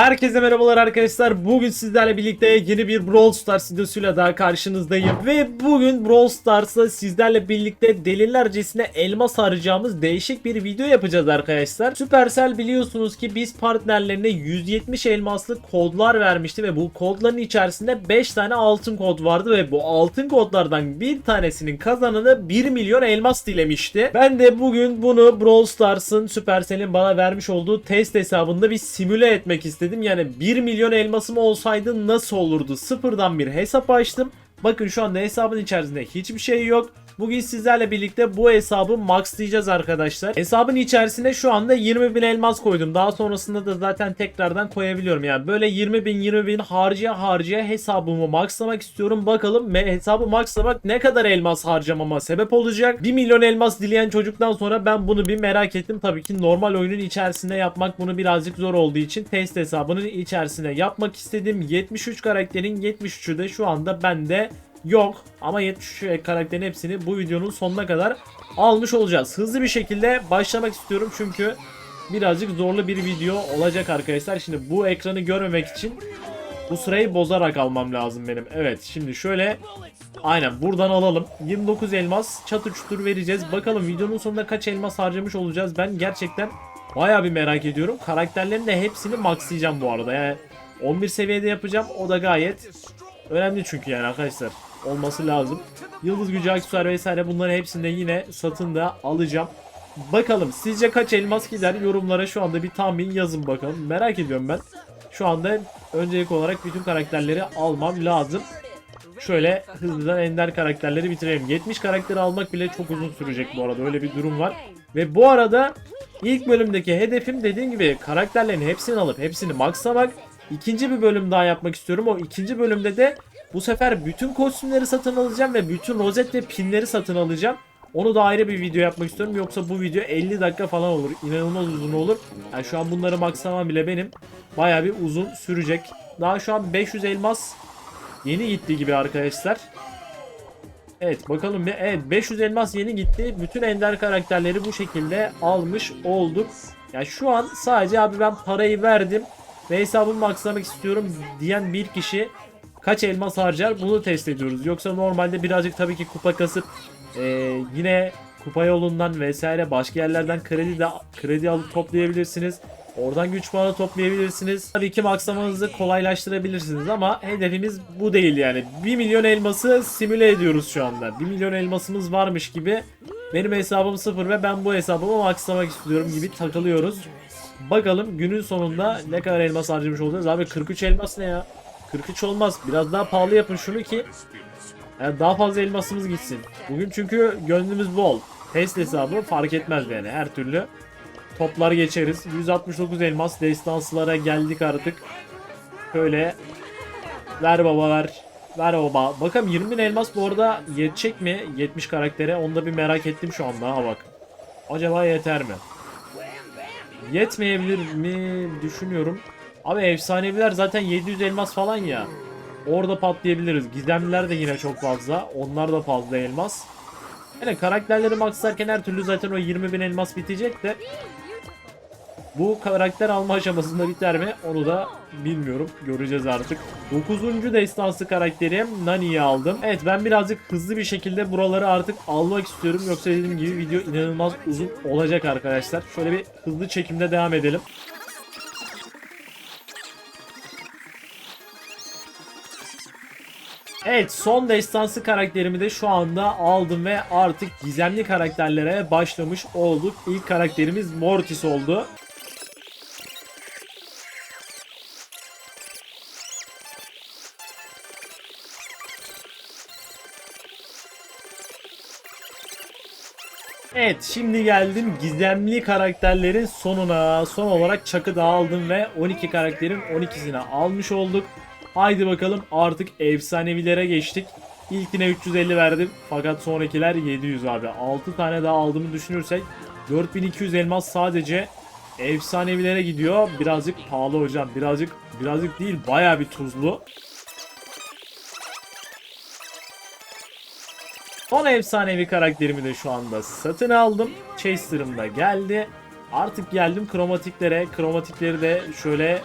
Herkese merhabalar arkadaşlar. Bugün sizlerle birlikte yeni bir Brawl Stars videosuyla daha karşınızdayım. Ve bugün Brawl Stars'ta sizlerle birlikte delilercesine elmas harcayacağımız değişik bir video yapacağız arkadaşlar. Supercell biliyorsunuz ki biz partnerlerine 170 elmaslı kodlar vermişti ve bu kodların içerisinde 5 tane altın kod vardı ve bu altın kodlardan bir tanesinin kazananı 1 milyon elmas dilemişti. Ben de bugün bunu Brawl Stars'ın Supercell'in bana vermiş olduğu test hesabında bir simüle etmek istedim. Yani 1 milyon elmasım olsaydı nasıl olurdu? Sıfırdan bir hesap açtım. Bakın şu anda hesabın içerisinde hiçbir şey yok. Bugün sizlerle birlikte bu hesabı maxlayacağız arkadaşlar. Hesabın içerisine şu anda 20 bin elmas koydum. Daha sonrasında da zaten tekrardan koyabiliyorum. Yani böyle 20 bin 20 bin harcaya harcaya hesabımı maxlamak istiyorum. Bakalım hesabı maxlamak ne kadar elmas harcamama sebep olacak. 1 milyon elmas dileyen çocuktan sonra ben bunu bir merak ettim. Tabii ki normal oyunun içerisinde yapmak bunu birazcık zor olduğu için test hesabının içerisine yapmak istedim. 73 karakterin 73'ü de şu anda bende yok. Ama 73 karakterin hepsini bu videonun sonuna kadar almış olacağız. Hızlı bir şekilde başlamak istiyorum çünkü birazcık zorlu bir video olacak arkadaşlar. Şimdi bu ekranı görmemek için bu sırayı bozarak almam lazım benim. Evet şimdi şöyle aynen buradan alalım. 29 elmas çatır çutur vereceğiz. Bakalım videonun sonunda kaç elmas harcamış olacağız. Ben gerçekten bayağı bir merak ediyorum. Karakterlerin de hepsini maxlayacağım bu arada. Yani 11 seviyede yapacağım. O da gayet önemli çünkü yani arkadaşlar. Olması lazım. Yıldız gücü aksesuar vesaire bunların hepsini de yine satın da alacağım. Bakalım sizce kaç elmas gider yorumlara şu anda bir tahmin yazın bakalım. Merak ediyorum ben. Şu anda öncelik olarak bütün karakterleri almam lazım. Şöyle hızlıdan ender karakterleri bitirelim. 70 karakteri almak bile çok uzun sürecek bu arada. Öyle bir durum var. Ve bu arada ilk bölümdeki hedefim dediğim gibi karakterlerin hepsini alıp hepsini maxlamak. İkinci bir bölüm daha yapmak istiyorum. O ikinci bölümde de bu sefer bütün kostümleri satın alacağım ve bütün rozet ve pinleri satın alacağım. Onu da ayrı bir video yapmak istiyorum. Yoksa bu video 50 dakika falan olur. İnanılmaz uzun olur. Yani şu an bunları maxlamam bile benim bayağı bir uzun sürecek. Daha şu an 500 elmas yeni gitti gibi arkadaşlar. Evet bakalım evet 500 elmas yeni gitti. Bütün ender karakterleri bu şekilde almış olduk. Yani şu an sadece abi ben parayı verdim ve hesabımı maxlamak istiyorum diyen bir kişi kaç elmas harcar bunu test ediyoruz. Yoksa normalde birazcık tabii ki kupa kasıp eee, yine kupa yolundan vesaire başka yerlerden kredi de kredi alıp toplayabilirsiniz. Oradan güç puanı toplayabilirsiniz. Tabii ki maksamanızı kolaylaştırabilirsiniz ama hedefimiz bu değil yani. 1 milyon elması simüle ediyoruz şu anda. 1 milyon elmasımız varmış gibi benim hesabım sıfır ve ben bu hesabımı maksamak istiyorum gibi takılıyoruz. Bakalım günün sonunda ne kadar elmas harcamış olacağız. Abi 43 elmas ne ya? 43 olmaz. Biraz daha pahalı yapın şunu ki yani daha fazla elmasımız gitsin. Bugün çünkü gönlümüz bol. Test hesabı fark etmez yani her türlü. Toplar geçeriz. 169 elmas destansılara geldik artık. Şöyle ver baba ver. Ver baba. Bakalım 20 bin elmas bu arada yetecek mi? 70 karaktere. Onu da bir merak ettim şu anda. Ha bak. Acaba yeter mi? Yetmeyebilir mi düşünüyorum. Abi efsaneviler zaten 700 elmas falan ya. Orada patlayabiliriz. Gizemliler de yine çok fazla. Onlar da fazla elmas. Yani karakterleri maxlarken her türlü zaten o 20 bin elmas bitecek de bu karakter alma aşamasında biter mi onu da bilmiyorum. Göreceğiz artık. 9. destansı karakterim Nani'yi aldım. Evet ben birazcık hızlı bir şekilde buraları artık almak istiyorum. Yoksa dediğim gibi video inanılmaz uzun olacak arkadaşlar. Şöyle bir hızlı çekimde devam edelim. Evet son destansı karakterimi de şu anda aldım ve artık gizemli karakterlere başlamış olduk. İlk karakterimiz Mortis oldu. Evet şimdi geldim gizemli karakterlerin sonuna. Son olarak Chuck'ı da aldım ve 12 karakterin 12'sini almış olduk. Haydi bakalım artık efsanevilere geçtik. İlkine 350 verdim fakat sonrakiler 700 abi. 6 tane daha aldığımı düşünürsek 4200 elmas sadece efsanevilere gidiyor. Birazcık pahalı hocam. Birazcık birazcık değil baya bir tuzlu. Son efsanevi karakterimi de şu anda satın aldım. Chaser'ım da geldi. Artık geldim kromatiklere. Kromatikleri de şöyle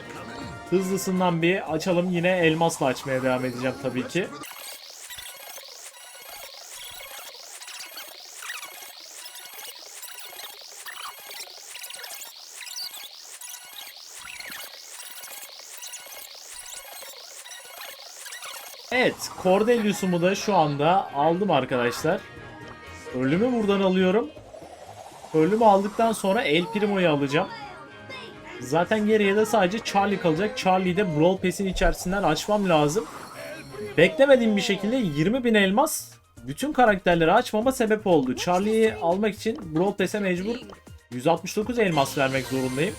Hızlısından bir açalım. Yine elmasla açmaya devam edeceğim tabii ki. Evet, Cordelius'umu da şu anda aldım arkadaşlar. Ölümü buradan alıyorum. Ölümü aldıktan sonra El Primo'yu alacağım. Zaten geriye de sadece Charlie kalacak. Charlie'yi de Brawl Pass'in içerisinden açmam lazım. Beklemediğim bir şekilde 20.000 elmas bütün karakterleri açmama sebep oldu. Charlie'yi almak için Brawl Pass'e mecbur 169 elmas vermek zorundayım.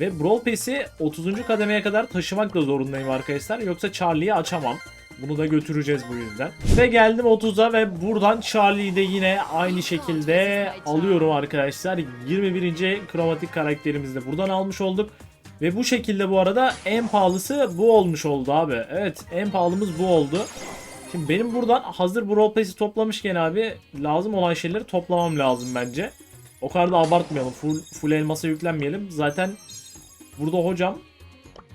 Ve Brawl Pass'i 30. kademeye kadar taşımak da zorundayım arkadaşlar. Yoksa Charlie'yi açamam. Bunu da götüreceğiz bu yüzden. Ve geldim 30'a ve buradan Charlie'yi de yine aynı şekilde alıyorum arkadaşlar. 21. kromatik karakterimizi de buradan almış olduk. Ve bu şekilde bu arada en pahalısı bu olmuş oldu abi. Evet en pahalımız bu oldu. Şimdi benim buradan hazır Brawl Pass'i toplamışken abi lazım olan şeyleri toplamam lazım bence. O kadar da abartmayalım. Full, full elmasa yüklenmeyelim. Zaten burada hocam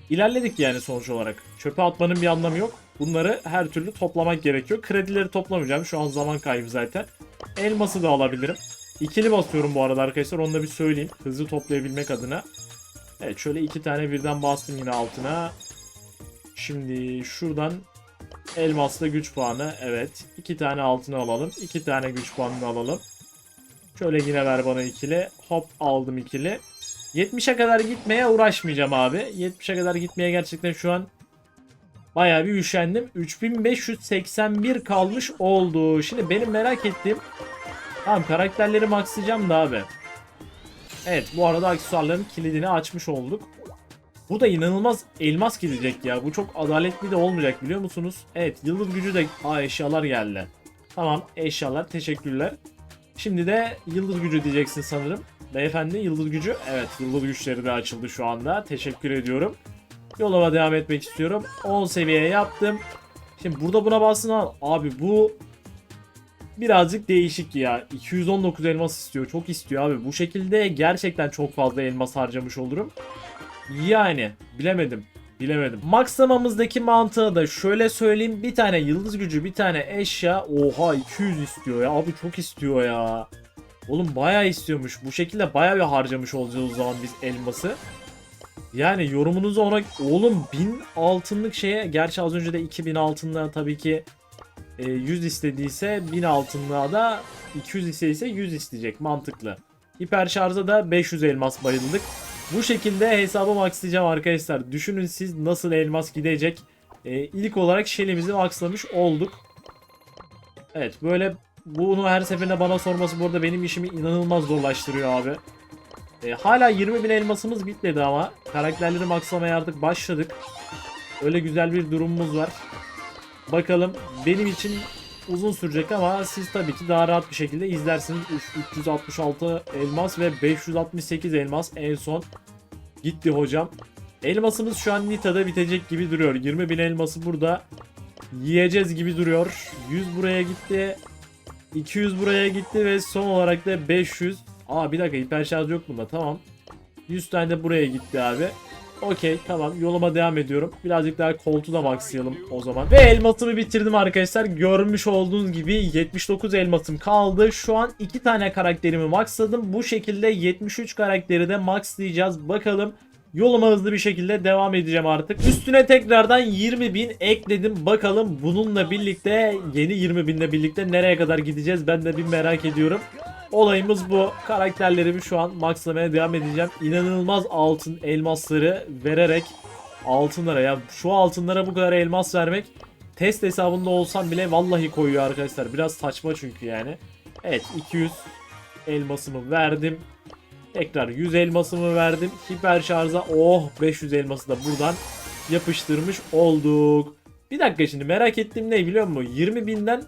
ilerledik yani sonuç olarak. Çöpe atmanın bir anlamı yok. Bunları her türlü toplamak gerekiyor. Kredileri toplamayacağım. Şu an zaman kaybı zaten. Elması da alabilirim. İkili basıyorum bu arada arkadaşlar. Onu da bir söyleyeyim. Hızlı toplayabilmek adına. Evet şöyle iki tane birden bastım yine altına. Şimdi şuradan elmasla güç puanı. Evet. iki tane altını alalım. iki tane güç puanını alalım. Şöyle yine ver bana ikili. Hop aldım ikili. 70'e kadar gitmeye uğraşmayacağım abi. 70'e kadar gitmeye gerçekten şu an bayağı bir üşendim. 3581 kalmış oldu. Şimdi benim merak ettiğim Tamam karakterleri maxlayacağım da abi. Evet bu arada aksesuarların kilidini açmış olduk. Bu da inanılmaz elmas gidecek ya. Bu çok adaletli de olmayacak biliyor musunuz? Evet yıldız gücü de... Aa eşyalar geldi. Tamam eşyalar teşekkürler. Şimdi de yıldız gücü diyeceksin sanırım. Beyefendi yıldız gücü. Evet yıldız güçleri de açıldı şu anda. Teşekkür ediyorum. Yoluma devam etmek istiyorum. 10 seviye yaptım. Şimdi burada buna basın al. Abi bu birazcık değişik ya. 219 elmas istiyor. Çok istiyor abi. Bu şekilde gerçekten çok fazla elmas harcamış olurum. Yani bilemedim. Bilemedim. Maxlamamızdaki mantığı da şöyle söyleyeyim. Bir tane yıldız gücü, bir tane eşya. Oha 200 istiyor ya. Abi çok istiyor ya. Oğlum bayağı istiyormuş. Bu şekilde bayağı bir harcamış olacağız o zaman biz elması. Yani yorumunuzu ona... Oğlum 1000 altınlık şeye... Gerçi az önce de 2000 altınlığa tabii ki e, 100 istediyse 1000 altınlığa da 200 istediyse 100 isteyecek. Mantıklı. Hiper şarja da 500 elmas bayıldık. Bu şekilde hesabı maxlayacağım arkadaşlar. Düşünün siz nasıl elmas gidecek. E, ilk olarak Shelly'mizi maxlamış olduk. Evet böyle bunu her seferinde bana sorması burada benim işimi inanılmaz zorlaştırıyor abi. E, hala 20.000 elmasımız bitmedi ama karakterleri maxlamaya artık başladık. Öyle güzel bir durumumuz var. Bakalım benim için uzun sürecek ama siz tabii ki daha rahat bir şekilde izlersiniz. Üç- 366 elmas ve 568 elmas en son gitti hocam. Elmasımız şu an Nita'da bitecek gibi duruyor. 20.000 elması burada yiyeceğiz gibi duruyor. 100 buraya gitti. 200 buraya gitti ve son olarak da 500. Aa bir dakika hiper şarj yok bunda tamam. 100 tane de buraya gitti abi. Okey tamam yoluma devam ediyorum. Birazcık daha koltuğu da maxlayalım o zaman. Ve elmasımı bitirdim arkadaşlar. Görmüş olduğunuz gibi 79 elmasım kaldı. Şu an 2 tane karakterimi maxladım. Bu şekilde 73 karakteri de maxlayacağız. Bakalım Yoluma hızlı bir şekilde devam edeceğim artık. Üstüne tekrardan 20.000 ekledim. Bakalım bununla birlikte yeni 20.000 birlikte nereye kadar gideceğiz ben de bir merak ediyorum. Olayımız bu. Karakterlerimi şu an maxlamaya devam edeceğim. İnanılmaz altın elmasları vererek altınlara ya şu altınlara bu kadar elmas vermek test hesabında olsam bile vallahi koyuyor arkadaşlar. Biraz saçma çünkü yani. Evet 200 elmasımı verdim. Tekrar 100 elmasımı verdim. Hiper şarja oh 500 elması da buradan yapıştırmış olduk. Bir dakika şimdi merak ettiğim ne biliyor musun? 20 binden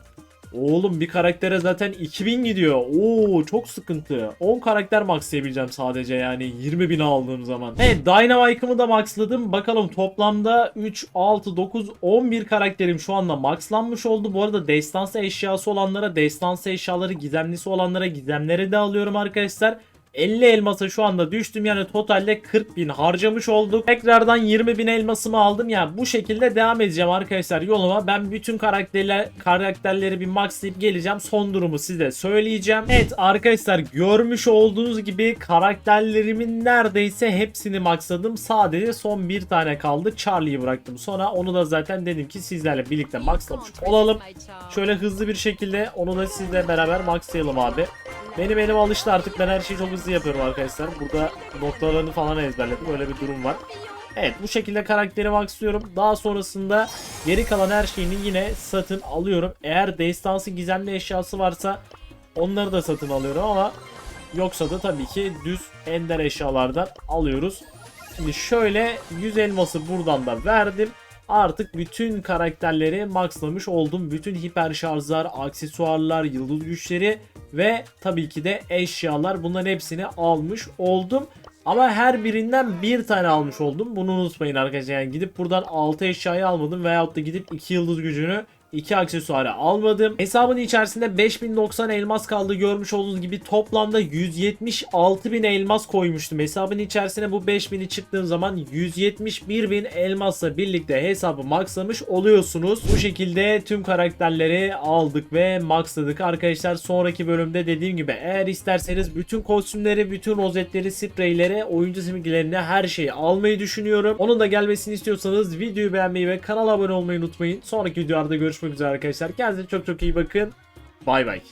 Oğlum bir karaktere zaten 2000 gidiyor. Oo çok sıkıntı. 10 karakter maxlayabileceğim sadece yani 20 bin aldığım zaman. Evet Dynamike'ımı da maxladım. Bakalım toplamda 3, 6, 9, 11 karakterim şu anda maxlanmış oldu. Bu arada destansı eşyası olanlara, destansı eşyaları gizemlisi olanlara gizemleri de alıyorum arkadaşlar. 50 elmasa şu anda düştüm yani totalde 40 bin harcamış olduk. Tekrardan 20 bin elmasımı aldım yani bu şekilde devam edeceğim arkadaşlar yoluma. Ben bütün karakterler, karakterleri bir maxlayıp geleceğim. Son durumu size söyleyeceğim. Evet arkadaşlar görmüş olduğunuz gibi karakterlerimin neredeyse hepsini maxladım. Sadece son bir tane kaldı. Charlie'yi bıraktım. Sonra onu da zaten dedim ki sizlerle birlikte maxlamış olalım. Şöyle hızlı bir şekilde onu da sizle beraber maxlayalım abi. Benim elim alıştı artık ben her şeyi çok hızlı yapıyorum arkadaşlar. Burada noktalarını falan ezberledim öyle bir durum var. Evet bu şekilde karakteri maxlıyorum. Daha sonrasında geri kalan her şeyini yine satın alıyorum. Eğer destansı gizemli eşyası varsa onları da satın alıyorum ama yoksa da tabii ki düz ender eşyalardan alıyoruz. Şimdi şöyle 100 elması buradan da verdim. Artık bütün karakterleri maxlamış oldum. Bütün hiper şarjlar, aksesuarlar, yıldız güçleri ve tabii ki de eşyalar bunların hepsini almış oldum. Ama her birinden bir tane almış oldum. Bunu unutmayın arkadaşlar. Yani gidip buradan 6 eşyayı almadım veyahut da gidip 2 yıldız gücünü 2 aksesuarı almadım. Hesabın içerisinde 5090 elmas kaldı görmüş olduğunuz gibi toplamda 176 bin elmas koymuştum. Hesabın içerisine bu 5000'i çıktığım zaman 171 bin elmasla birlikte hesabı maxlamış oluyorsunuz. Bu şekilde tüm karakterleri aldık ve maxladık. Arkadaşlar sonraki bölümde dediğim gibi eğer isterseniz bütün kostümleri, bütün rozetleri, spreyleri, oyuncu simgelerini her şeyi almayı düşünüyorum. Onun da gelmesini istiyorsanız videoyu beğenmeyi ve kanala abone olmayı unutmayın. Sonraki videolarda görüşmek üzere arkadaşlar. Kendinize çok çok iyi bakın. Bay bay.